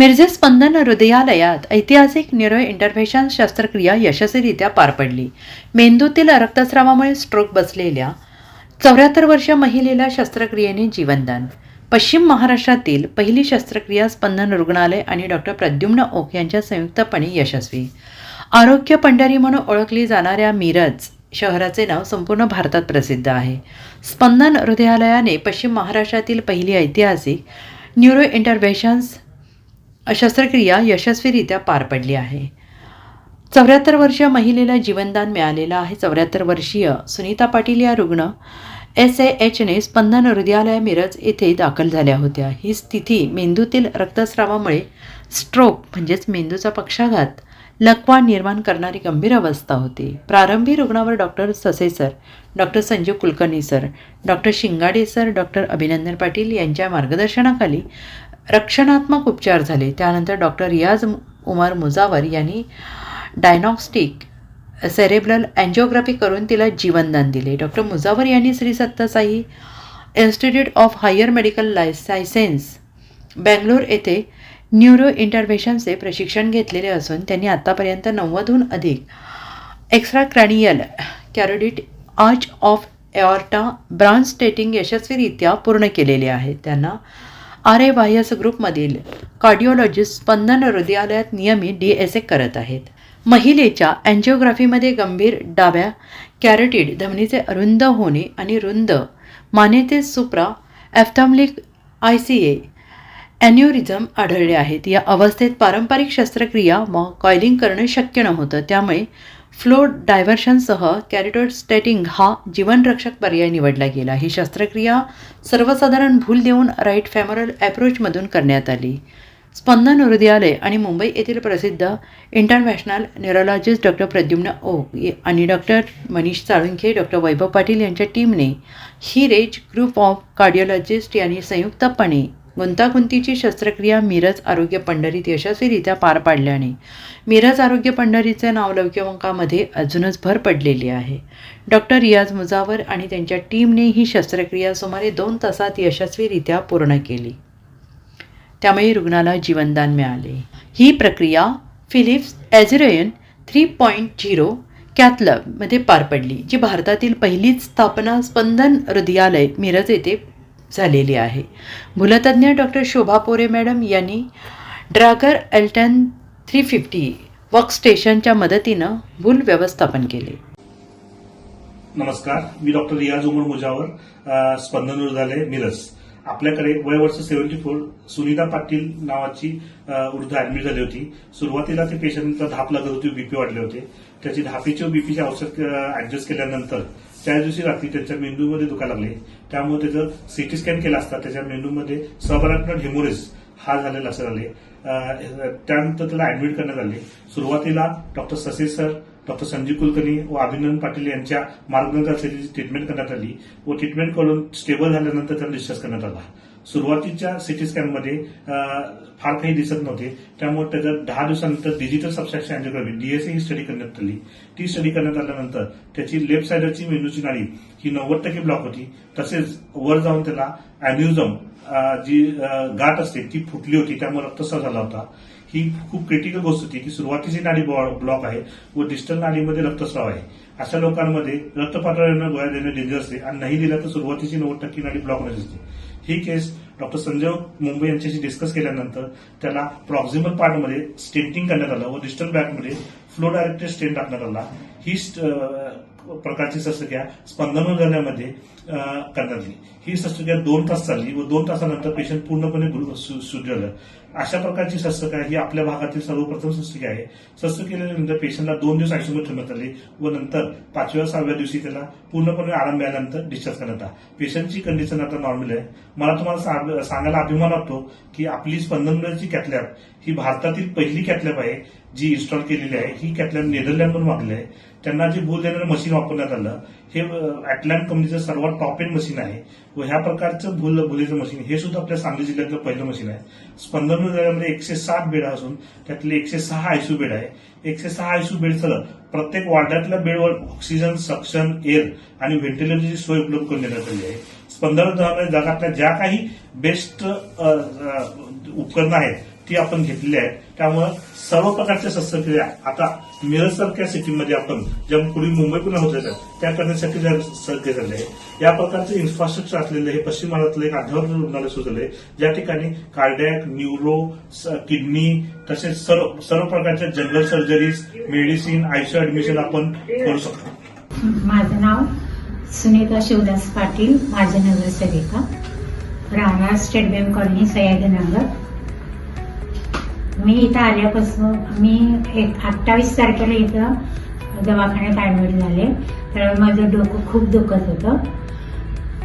मिरजे स्पंदन हृदयालयात ऐतिहासिक neuro intervention शस्त्रक्रिया यशस्वीरित्या पार पडली. मेंदूतील रक्तस्रावामुळे स्ट्रोक बसलेल्या चौऱ्याहत्तर वर्षीय महिलेला शस्त्रक्रियेने जीवनदान. पश्चिम महाराष्ट्रातील पहिली शस्त्रक्रिया स्पंदन रुग्णालय आणि डॉक्टर प्रद्युम्न ओक यांच्या संयुक्तपणे यशस्वी. आरोग्य पंढरी म्हणून ओळखली जाणाऱ्या मिरज शहराचे नाव संपूर्ण भारतात प्रसिद्ध आहे. स्पंदन हृदयालयाने पश्चिम महाराष्ट्रातील पहिली ऐतिहासिक न्यूरो इंटरव्हेशन्स शस्त्रक्रिया यशस्वीरित्या पार पडली आहे. चौऱ्याहत्तर वर्षीय महिलेला जीवनदान मिळालेलं आहे. चौऱ्याहत्तर वर्षीय सुनीता पाटील या रुग्ण एस ए एचने स्पंदन हृदयालय मिरज येथे दाखल झाल्या होत्या. ही स्थिती मेंदूतील रक्तस्रावामुळे स्ट्रोक म्हणजेच मेंदूचा पक्षाघात लकवा निर्माण करणारी गंभीर अवस्था होती. प्रारंभी रुग्णावर doctor Sase sir doctor Sanjeev Kulkarni sir doctor Shingade sir doctor Abhinandan Patil यांच्या मार्गदर्शनाखाली रक्षणात्मक उपचार झाले. त्यानंतर डॉक्टर रियाज उमर मुजावर यांनी डायनॉस्टिक सेरेब्रल अँजिओग्राफी करून तिला जीवनदान दिले. डॉक्टर मुजावर यांनी Shri Sathya Sai Institute of Higher Medical Sciences Bangalore येथे न्यूरो इंटरव्हेशनचे प्रशिक्षण घेतलेले असून त्यांनी आत्तापर्यंत नव्वदहून अधिक extra cranial carotid arch of aorta branch stenting यशस्वीरित्या पूर्ण केलेले आहे. त्यांना आर ए वायस ग्रुपमधील कार्डिओलॉजिस्ट स्पंदन हृदयालयात नियमित डी एस ए करत आहेत. महिलेच्या अँजिओग्राफीमध्ये गंभीर डाव्या कॅरोटिड धमनीचे अरुंद होणे आणि रुंद मानेते supra ophthalmic I C A aneurysm आढळले आहेत. या अवस्थेत पारंपरिक शस्त्रक्रिया व कॉइलिंग करणे शक्य नव्हतं. त्यामुळे फ्लो डायव्हर्शनसह कॅरिटोस्टेटिंग हा जीवनरक्षक पर्याय निवडला गेला. ही शस्त्रक्रिया सर्वसाधारण भूल देऊन राईट फॅमरल ॲप्रोचमधून करण्यात आली. स्पंदन हृदयालय आणि मुंबई येथील प्रसिद्ध international neurologist doctor Pradyumna Oak आणि डॉक्टर मनीष साळुंखे डॉक्टर वैभव पाटील यांच्या टीमने ही रेज ग्रुप ऑफ कार्डिओलॉजिस्ट यांनी संयुक्तपणे गुंतागुंतीची शस्त्रक्रिया मिरज आरोग्य पंढरीत यशस्वीरित्या पार पाडल्याने. मिरज आरोग्य पंढरीचे नावलौकिकामध्ये अजूनच भर पडलेली आहे. डॉक्टर रियाज मुजावर आणि त्यांच्या टीमने ही शस्त्रक्रिया सुमारे दोन तासात यशस्वीरित्या पूर्ण केली. त्यामुळे रुग्णाला जीवनदान मिळाले. ही प्रक्रिया Philips Azurion three point zero कॅथलबमध्ये पार पडली जी भारतातील पहिलीच स्थापना स्पंदन हृदयालय मिरज येथे झालेली आहे. भूलतज्ञ डॉक्टर शोभा पोरे मॅडम यांनी ड्रागर एल्टन थ्री फिफ्टी वर्कस्टेशनच्या मदतीनं भूल व्यवस्थापन केले. नमस्कार मी डॉक्टर रियाज उमर मुजावर स्पंदन रुग्णालय मिरज. आपल्याकडे वय वर्ष सेव्हन्टी फोर सुनीता पाटील नावाची वृद्ध ऍडमिट झाली होती. सुरुवातीला ते पेशंटला धाप लागत होती बीपी वाढले होते. त्याची धापीचे बीपीचे औषध ऍडजस्ट केल्यानंतर त्याच दिवशी रात्री त्यांच्या मेंदूमध्ये दुखायला लागले. त्यामुळे त्याचं सिटी स्कॅन केला असता त्याच्या मेंदूमध्ये सबअरॅक्नोड हेमोरेज हा झालेला असं झाले. त्यानंतर त्याला ऍडमिट करण्यात आले. सुरुवातीला doctor Sase sir doctor Sanjeev Kulkarni व अभिनंदन पाटील यांच्या मार्गदर्शनाखाली ट्रीटमेंट करण्यात आली व ट्रीटमेंट करून स्टेबल झाल्यानंतर त्याला डिस्चार्ज करण्यात आला. सुरुवातीच्या सिटी स्कॅनमध्ये फार काही दिसत नव्हते. त्यामुळे त्याच्या दहा दिवसानंतर डिजिटल सबस्ट्रॅक्शन अँजिओग्राफी डीएसए ही स्टडी करण्यात आली. ती स्टडी करण्यात आल्यानंतर त्याची लेफ्ट साईडची मेंदूची नाळी ही नव्वद टक्के ब्लॉक होती. तसेच वर जाऊन त्याला अॅन्युझम जी गाठ असते ती फुटली होती. त्यामुळे रक्तस्राव झाला होता. ही खूप क्रिटिकल गोष्ट होती की सुरुवातीची नाडी ब्लॉक आहे व डिस्टल नाडीमध्ये रक्तस्राव आहे. अशा लोकांमध्ये रक्तपातळीनं गोळ्या देणं डेंजर असते आणि नाही दिला तर सुरुवातीची नव्वद टक्के नाडी ब्लॉक होण्याची असते. ही केस डॉक्टर संजय मुंबई यांच्याशी डिस्कस केल्यानंतर त्याला प्रॉक्झिमल पार्टमध्ये स्टेंटिंग करण्यात आलं व डिस्टल बॅकमध्ये फ्लो डायरेक्टेड स्टेंट टाकण्यात आला. ही प्रकारची शस्त्रक्रिया स्पंदन झाल्यामध्ये करण्यात आली. ही शस्त्रक्रिया दोन तास चालली व दोन तासानंतर पेशंट पूर्णपणे गृ- सु- सुधारलं अशा प्रकारची शस्त्रक्रिया ही आपल्या भागातील सर्वप्रथम शस्त्रक्रिया आहे. शस्त्रक्रियेनंतर पेशंटला दोन दिवस आयसीयूमध्ये ठेवण्यात आले व नंतर पाचव्या सहाव्या दिवशी त्याला पूर्णपणे आराम मिळाल्यानंतर डिस्चार्ज करण्यात आला. पेशंटची कंडिशन आता नॉर्मल आहे. मला तुम्हाला सांग- सांगायला अभिमान वाटतो की आपली स्पंदनची कॅथलॅब ही भारतातील पहिली कॅथलॅब आहे जी इन्स्टॉल केलेली आहे. ही कॅथलॅब नेदरलँडमधून मागली आहे. त्यांना जे भूल देणारं मशीन वापरण्यात आलं हे अटलॅन्ट कंपनीचं सर्वात टॉप एंड मशीन आहे. व ह्या प्रकारचं भूल भुलेचं मशीन हे सुद्धा आपल्या सांगली जिल्ह्यातलं पहिलं मशीन आहे. स्पंदन हृदयामध्ये एकशे सात बेड असून त्यातले एकशे सहा आयसीयू बेड आहे. एकशे सहा आयसीयू बेडसह प्रत्येक वार्डातल्या बेडवर ऑक्सिजन सक्शन एअर आणि व्हेंटिलेटरची सोय उपलब्ध करून देण्यात आली आहे. स्पंदन जगातल्या ज्या काही बेस्ट उपकरणं आहेत ती आपण घेतलेली आहे त्यामुळं सर्व प्रकारच्या शस्त्रक्रिया आता मिरजसारख्या सिटीमध्ये आपण ज्या पूर्वी मुंबई पुणे होत होत्या त्या करण्यासाठी ज्या झाले आहे या प्रकारचं इन्फ्रास्ट्रक्चर असलेलं हे पश्चिम महाराष्ट्रातलं एक आढावा रुग्णालय सुरू आहे ज्या ठिकाणी कार्डॅक न्यूरो किडनी तसेच सर्व सर्व प्रकारच्या general surgeries medicine ICU admission आपण करू शकतो. माझं नाव सुनीता शिवदास पाटील माझे नगरसेविका. राहणार स्टेट बँक कॉलनी सह्याद्रीनगर. मी इथं आल्यापासून मी एक अठ्ठावीस तारखेला इथं दवाखान्यात ऍडमिट झाले. तर माझं डोकं खूप दुखत होतं.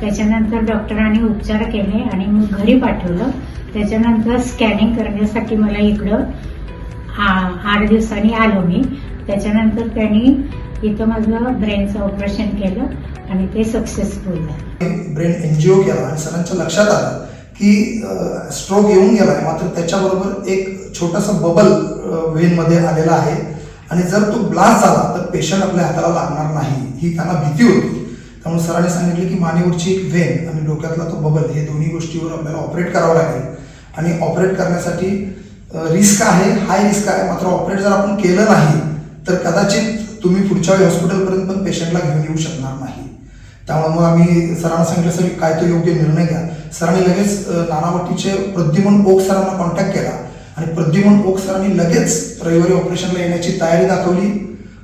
त्याच्यानंतर डॉक्टरांनी उपचार केले आणि मग घरी पाठवलं. त्याच्यानंतर स्कॅनिंग करण्यासाठी मला इकडं आ- आठ दिवसांनी आलो मी. त्याच्यानंतर त्यांनी इथं माझं ब्रेनचं ऑपरेशन केलं आणि ते सक्सेसफुल झालं. ब्रेन एनजीओ केला आणि सरांच्या लक्षात आलं. की स्ट्रोक येऊन आहे मात्र त्याच्याबरोबर एक छोटासा बबल वेनमध्ये आलेला आहे. आणि जर तो ब्लास्ट झाला तर पेशंट आपल्या हाताला लागणार नाही. ही त्यांना भीती होती. त्यामुळे सरांनी सांगितले की मानेवरची एक वेन आणि डोक्यातला तो बबल हे दोन्ही गोष्टीवर आपल्याला ऑपरेट करावं लागेल. आणि ऑपरेट करण्यासाठी रिस्क आहे हाय रिस्क आहे. मात्र ऑपरेट जर आपण केलं नाही तर कदाचित तुम्ही पुढच्या वेळी हॉस्पिटलपर्यंत पण पेशंटला घेऊन येऊ शकणार नाही. त्यामुळे मग आम्ही सरांना सांगितलं सर काय तो योग्य निर्णय घ्या. सरांनी लगेच नानावटीचे प्रद्युमन ओक सरांना कॉन्टॅक्ट केला. आणि प्रद्युमन ओक सरांनी लगेच रविवारी ऑपरेशनला येण्याची तयारी दाखवली.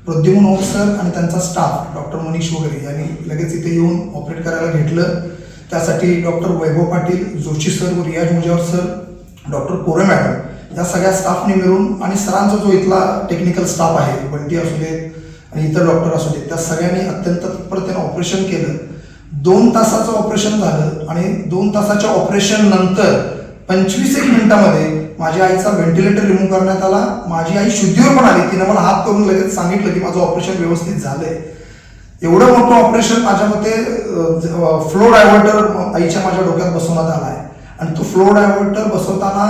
प्रद्युमन ओक सर आणि त्यांचा स्टाफ डॉक्टर मनीष वगैरे यांनी लगेच इथे येऊन ऑपरेट करायला घेतलं. त्यासाठी डॉक्टर वैभव पाटील जोशी सर व Riyaz Mujawar sir doctor Kore madam या सगळ्या स्टाफने मिळून आणि सरांचा जो इथला टेक्निकल स्टाफ आहे बंटी असू देत आणि इतर डॉक्टर असू देत त्या सगळ्यांनी अत्यंत तत्परतेने ऑपरेशन केलं. दोन तासाचं ऑपरेशन झालं आणि दोन तासाच्या ऑपरेशन नंतर पंचवीस एक मिनिटामध्ये माझ्या आईचा व्हेंटिलेटर रिमूव्ह करण्यात आला. माझी आई शुद्धीवर पण आली. तिने मला हात करून लगेच सांगितलं की माझं ऑपरेशन व्यवस्थित झालंय. एवढं मोठं ऑपरेशन माझ्या मते फ्लो डायव्हर्टर आईच्या माझ्या डोक्यात बसवण्यात आला आहे आणि तो फ्लो डायव्हर्टर बसवताना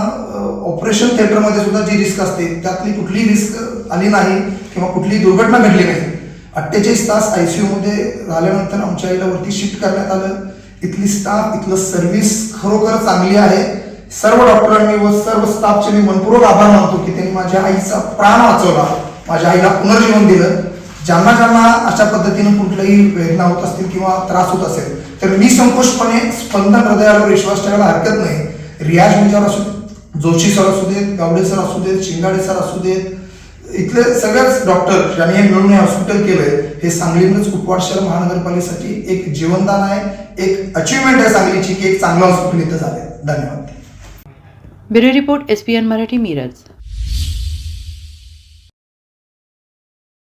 ऑपरेशन थिएटरमध्ये सुद्धा जी रिस्क असते त्यातली कुठलीही रिस्क आली नाही किंवा कुठलीही दुर्घटना घडली नाही. अठ्ठेचाळीस तास आय सी यूमध्ये झाल्यानंतर आमच्या आईला वरती शिफ्ट करण्यात आलं. इथली स्टाफ इथलं सर्व्हिस खरोखर चांगली आहे. सर्व डॉक्टरांनी व सर्व स्टाफचे मी मनपूर्वक आभार मानतो की त्यांनी माझ्या आईचा प्राण वाचवला माझ्या आईला पुनर्जीवन दिलं. ज्यांना ज्यांना अशा पद्धतीनं कुठल्याही वेदना होत असतील किंवा त्रास होत असेल तर मी संकोचपणे स्पंदन हृदयावर विश्वास ठेवायला हरकत नाही. रियाज मिजार असू जोशी सर असू देत गावडे सर असू देत शिंगाडे सर असू देत इथले सगळेच डॉक्टर ज्यांनी हे मिळून हे हॉस्पिटल केलंय हे सांगलीमध्येच कुपवाड शहर महानगरपालिकेसाठी एक जीवनदान आहे एक अचिव्हमेंट आहे सांगलीची की एक चांगलं हॉस्पिटल इथं झालंय. धन्यवाद. Bureau report S P N Marathi Miraj.